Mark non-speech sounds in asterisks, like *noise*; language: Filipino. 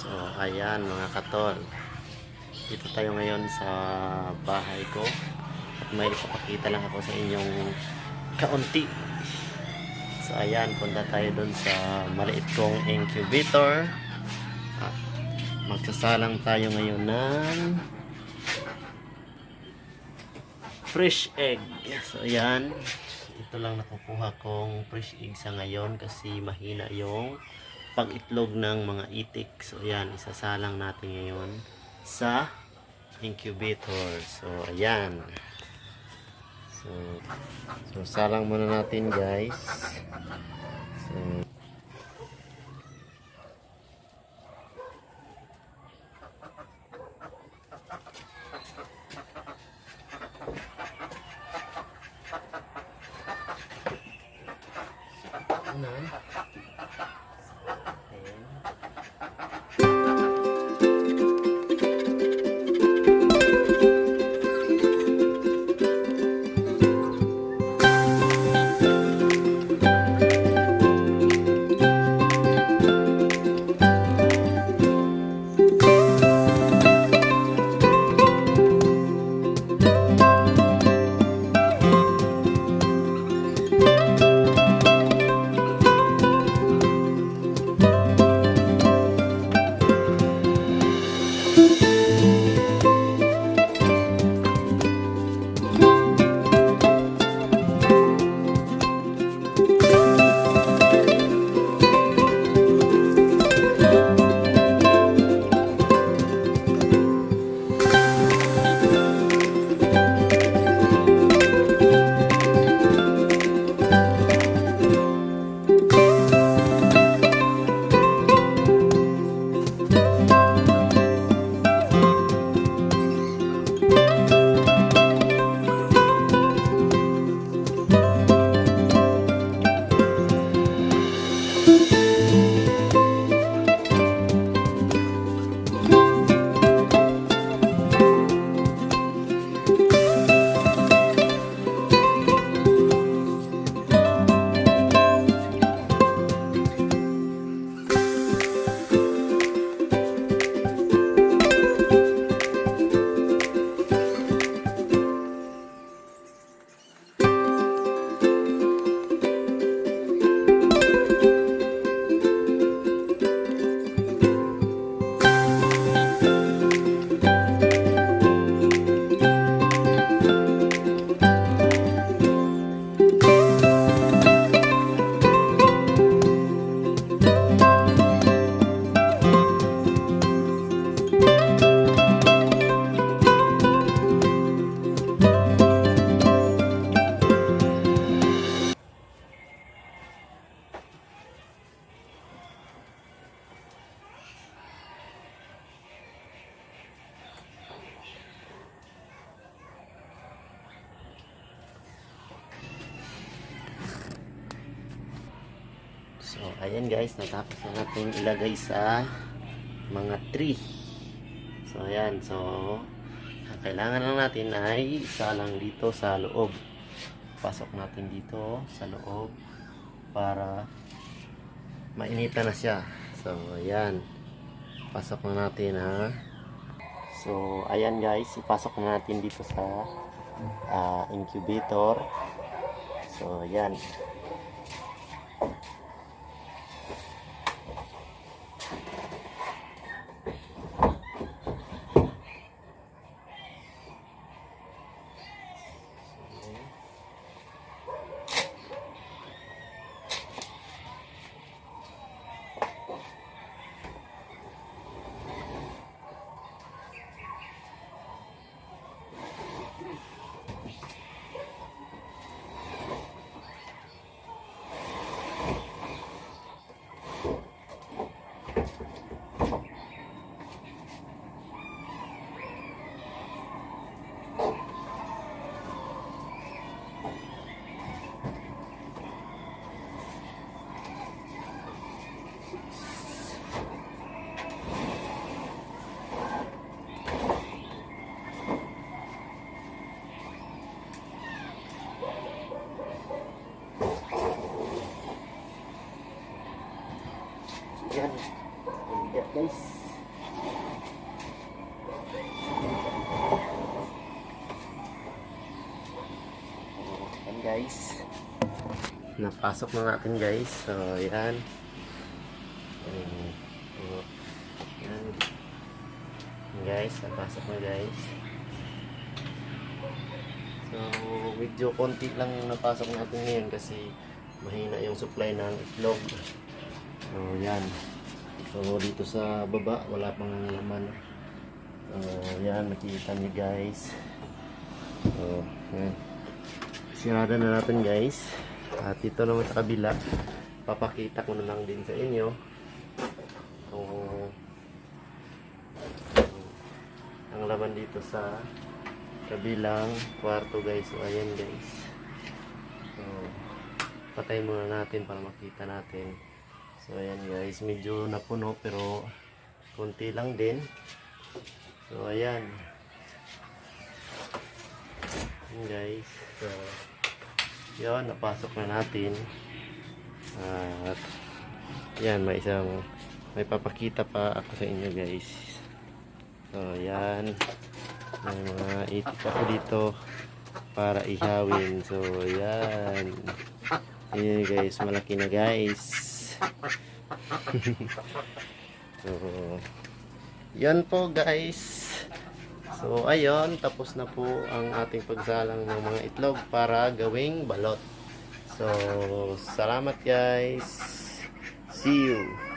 So, ayan mga katol. Dito tayo ngayon sa bahay ko. At may ipapakita lang ako sa inyong kaunti. So, ayan. Punta tayo dun sa maliit kong incubator. At magsasalang tayo ngayon ng fresh egg. So, ayan. Ito lang nakukuha kong fresh egg sa ngayon kasi mahina yung pag-itlog ng mga itik. So, ayan, isasalang natin ngayon sa incubator. So, ayan. So, so salang muna natin, guys. So, ano? Ayan guys, natapos na natin ilagay sa mga tree. So, ayan. So, ang kailangan lang natin ay isa lang dito sa loob. Pasok natin dito sa loob para mainitan na siya. So, ayan. Pasok na natin ha. So, ayan guys, ipasok na natin dito sa ah, incubator. So, ayan. guys. Yan guys. Napasok na natin guys. So, yan. Yan. Guys, napasok na guys. So, video konti lang napasok natin ngayon kasi mahina yung supply ng itlog. So, yan. So, dito sa baba, wala pang laman. So, yan, nakikita niyo guys. So, yan. Sirada na natin guys. At dito naman sa kabila, papakita ko na lang din sa inyo kung ang laman dito sa kabilang kwarto guys. So, ayan guys. So, patay muna natin para makita natin. So, ayan guys. Medyo napuno pero konti lang din. So, ayan. Ayan guys. So, yun, napasok na natin. At, yan, may isang, may papakita pa ako sa inyo guys. So, yan. May mga itik ako dito para ihawin. So, yan. Yan guys, malaki na guys. So, *laughs* yan po guys. So, ayun, tapos na po ang ating pagsalang ng mga itlog para gawing balot. So, salamat guys. See you.